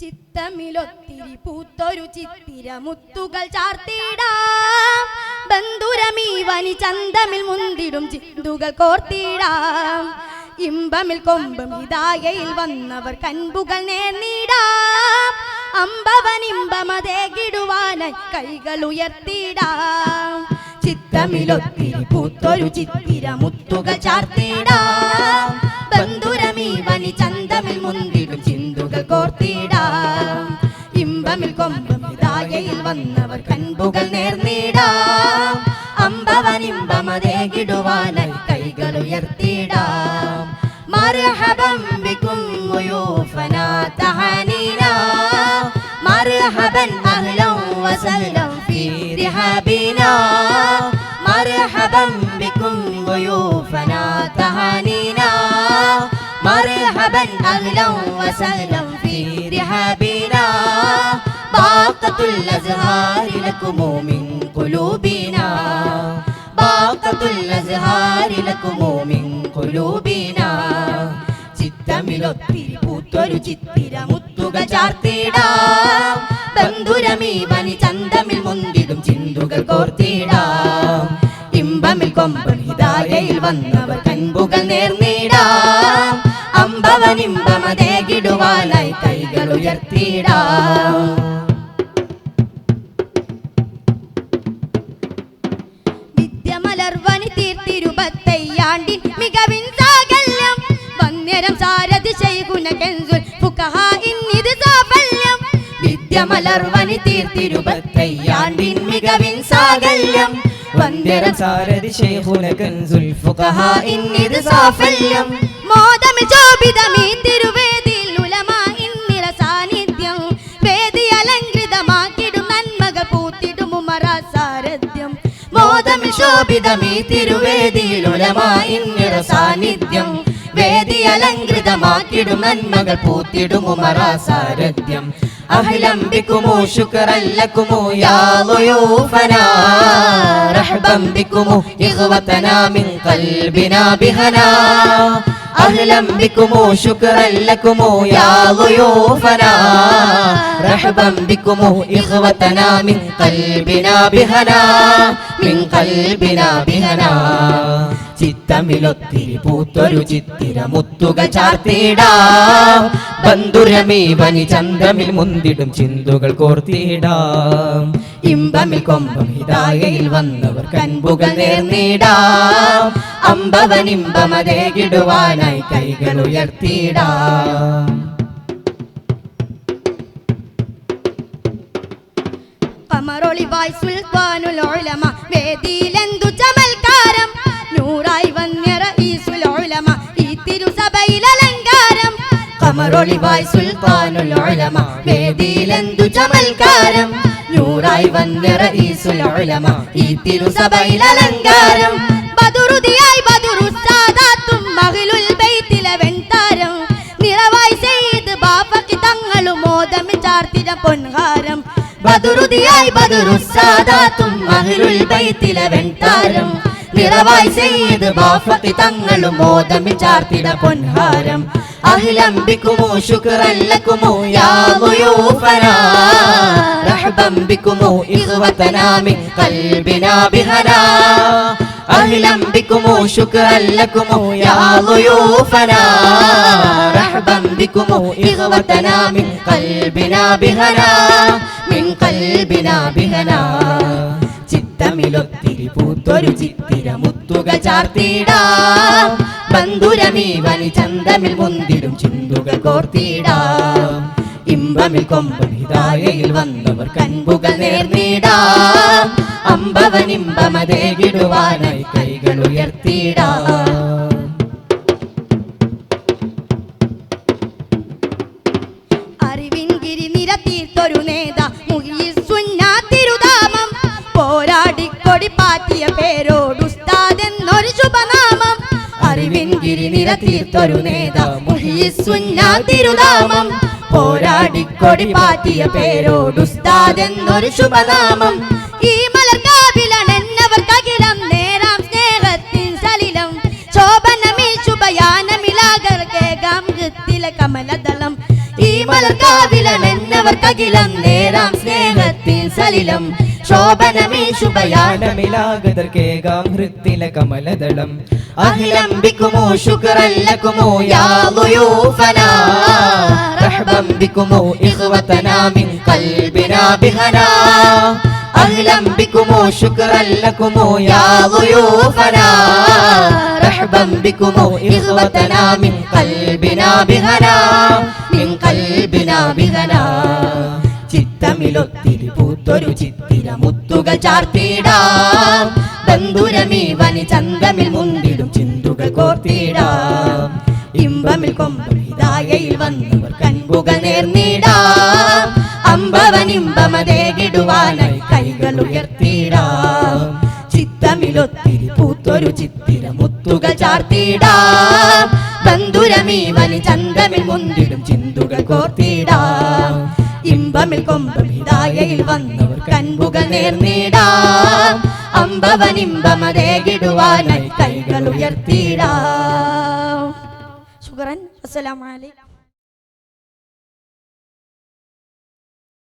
ചിത്തമിലൊത്തിരി പൂത്തൊരു ചിത്തിര മുത്തുകൾ ചാർത്തിടാം ബന്ധുരമീവനി ചന്തമിൽ മുന്തിടും ചിന്തുകൾ കോർത്തിടാം. ഇമ്പമിൽ കൊമ്പും ഹിതായയിൽ വന്നവർ കൻപുകൾ നേർന്നിടാം. അമ്പവനിമ്പമതേകിടുവാനായി കൈകൾ ഉയർത്തിടാം. ചിത്തമിലൊത്തിരി പൂത്തൊരു ചിത്തിര മുത്തുകൾ ചാർത്തിടാം ബന്ധുരമീവനി ചന്തമിൽ മുന്തിടും ചിന്തുകൾ കോർത്തിടാം. ഹിതായയിൽ വന്നവർ കൻപുകൾ നേർന്നിടാം അമ്പവൻ ഇമ്പമതേകിടുവാനായി കൈകൾ ഉയർത്തിടാം مرحبا بكم ضيوفنا تهانينا مرحبا اهلا وسهلا في رحابنا مرحبا بكم ضيوفنا تهانينا مرحبا اهلا وسهلا في رحابنا باقة الازهار لكم من قلوبنا باقة الازهار لكم من قلوبنا ചിത്തമിലൊത്തിരി പൂത്തൊരു ചിത്തിര മുത്തുകൾ ചാർത്തിടാം ബന്ധുരമീവനി ചന്തമിൽ മുന്തിടും ചിന്തുകൾ കോർത്തിടാം ഇമ്പമിൽ കൊമ്പൻ ഹിതായയിൽ വന്നവർ കൻപുകൾ നേർന്നിടാം അമ്പവൻ ഇമ്പമതേകിടുവാനായി കൈകൾ ഉയർത്തിടാം തീർത്തിരുപത്തയ്യാണ്ടിൻ മികവിൻ സാകല്യം. വന്നേരം സാരഥി ചെയ്യുന്ന കെൻസുൽ ഫുക്കഹ ഇന്നിത് സാഫല്യം. വിദ്യമലർവനി തീർത്തിരുപത്തയ്യാണ്ടിൻ മികവിൻ സാകല്യം. വന്യരം സാരഥി ശൈഖുന കൻസുൽ ഫുഖഹ ഇന്നിത് സാഫല്യം. മോദമി ശോഭിതമീ മോദമി ശോഭിതമീ തിരുവേദിയിൽ ഉലമ ഇന്നിറ സാന്നിധ്യം വേദി അലങ്കൃതമാക്കിടും നന്മകൾ പൂത്തിടും ഉമറ സാരഥ്യം أهلا بكم شكرا لكم يا ضيوفنا رحبا بكم إخوتنا من قلبنا بهنا أهلا بكم شكرا لكم يا ضيوفنا رحبا بكم إخوتنا من قلبنا بهنا من قلبنا بهنا ചിത്തമിലൊത്തിരി പൂത്തൊരു ചിത്തിര മുത്തുകൾ ചാർത്തിടാം ബന്ധുരമീവനി ചന്ദ്രമിൽ മുന്തിടും ചിന്തുകൾ കോർത്തിടാം. ഇമ്പമിൽ കൊമ്പം ഹിതായയിൽ വന്നവർ കൻപുകൾ നേർന്നിടാം. അമ്പവനിമ്പമതേകിടുവാനായി കൈകൾ ഉയർത്തിടാം. കമറൊളിവായ് സുൽത്താനുലോലമ വേദിയിലെന്തു ചമൽക്കാരം? നൂറായി കമറൊളിവായ് സുൽത്താനുൽ ഉലമ. വേദിയിലെന്തു ചമൽക്കാരം? നൂറായി വന്ന സുൽ ഉലമ. ഈ തിരുസഭയിൽ അലങ്കാരം. ബദുറുദിയായി ബദുറുസ്സാദാത്തും മഹിലുൽ ബൈത്തിലെ വെൺതാരം. നിറവായി സെയ്ത് ബാപ്പക്ക് തങ്ങളും മോദമി ചാർത്തിര പൊൻഹാരം. ബദറുദിയായി ബദറുസാദാത്തും അഹ്ലുൽ ബൈത്തിലെ വെൺതാരം. നിറവായി സെയ്ത് ബാഫത്തി തങ്ങളും മോദമിൽ ചാർത്തിട പൊൻഹാരം അഹ്ലം ബിക്കുമു ശുക്രൻ ലക്കുമു യാ ضيوفنا رحبا بكم إخوتنا من قلبنا بهنا أهلا بكم شكرا لكم يا ضيوفنا رحبا بكم إخوتنا من قلبنا بهنا من قلبنا بهنا ചിത്തമിലൊത്തിരി പൂത്തൊരു ചിത്തിര ചാർത്തിടാ. ചാർത്തിടാം ബന്ധുരമീവനി ചന്തമിൽ മുന്തിടും ചിന്തുകൾ കോർത്തിടാം. ഇമ്പമിൽ കൊമ്പൻ ഹിതായയിൽ വന്നവർ നേർന്നിടാ. നേർന്നിടാം അമ്പവനിമ്പമതേകിടുവാനായി കൈകൾ ഉയർത്തിടാം. ഗിരി നിരത്തീർത്തൊരു നേത തിരുനാമം പോരാടിക്കൊടി പാറ്റിയ പേരോടുസ്താദ് എന്നൊരു ശുഭനാമം. ഈ മലർക്കാവിലണെന്നവർക്കകിലം നേരാം സ്നേഹത്തിൻ സലിലം ശോഭനമീ ശുഭയാനമിലാകർ കേകാം കൃത്തില കമലദളം. ഈ മലർക്കാവിലമെന്നവർക്കകിലം നേരാം സ്നേഹത്തിൻ സലിലം ശോഭനമേ ശുഭയാനം യാനമിലാഗതർക്കേകാം ഹൃത്തില കമലദളം أهلا بكم شكرا لكم يا ضيوفنا رحبا بكم إخوتنا من قلبنا بهنا أهلا بكم شكرا لكم يا ضيوفنا رحبا بكم إخوتنا من قلبنا بهنا من قلبنا بهنا ചിത്തമിലൊത്തിരി പൂത്തൊരു ചിത്തിര മുത്തുകൾ ചാർത്തിടാം. ബന്ധുരമീ വനി ചന്തമിൽ മുന്തിടും ചിന്തുകൾ കോർത്തിടാം. ഇമ്പമിൽ കൊമ്പം ഹിതായയിൽ വന്നവർ കൻപുക നേർന്നിടാം. അമ്പവനിമ്പമതേകിടുവാനായി കൈകൾ ഉയർത്തിടാം. ചിത്തമിലൊത്തിരി പൂത്തൊരു ചിത്തിര മുത്തുകൾ ചാർത്തിടാം. ബന്ധുരമീ വനി ചന്തമിൽ മുന്തിടും ചിന്തുകൾ കോർത്തിടാം. കൊമ്പം ഹിതായയിൽ വന്നവർ കൻപുകൾ നേർന്നിടാം അമ്പവനിമ്പമതേകിടുവാനായി കൈകൾ ഉയർത്തിടാം ശുക്രൻ അസ്സലാമു അലൈക്കും.